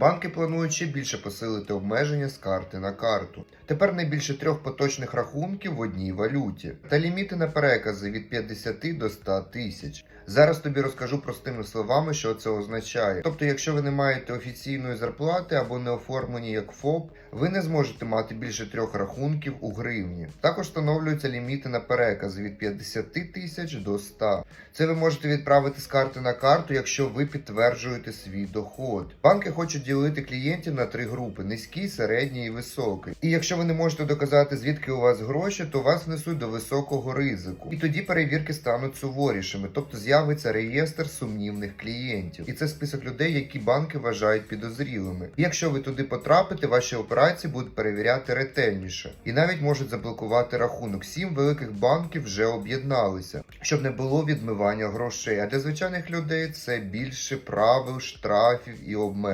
банки планують ще більше посилити обмеження з карти на карту. Тепер не більше трьох поточних рахунків в одній валюті та ліміти на перекази від 50 до 100 тисяч. Зараз тобі розкажу простими словами, що це означає. Тобто, якщо ви не маєте офіційної зарплати або не оформлені як ФОП, ви не зможете мати більше трьох рахунків у гривні. Також встановлюються ліміти на перекази від 50 тисяч до 100. Це ви можете відправити з карти на карту, якщо ви підтверджуєте свій доход. Банки хочуть ділити клієнтів на три групи: низький, середній і високий. І якщо ви не можете доказати, звідки у вас гроші, то вас внесуть до високого ризику. І тоді перевірки стануть суворішими, тобто з'явиться реєстр сумнівних клієнтів. І це список людей, які банки вважають підозрілими. І якщо ви туди потрапите, ваші операції будуть перевіряти ретельніше і навіть можуть заблокувати рахунок. Сім великих банків вже об'єдналися, щоб не було відмивання грошей. А для звичайних людей це більше правил, штрафів і обмежень.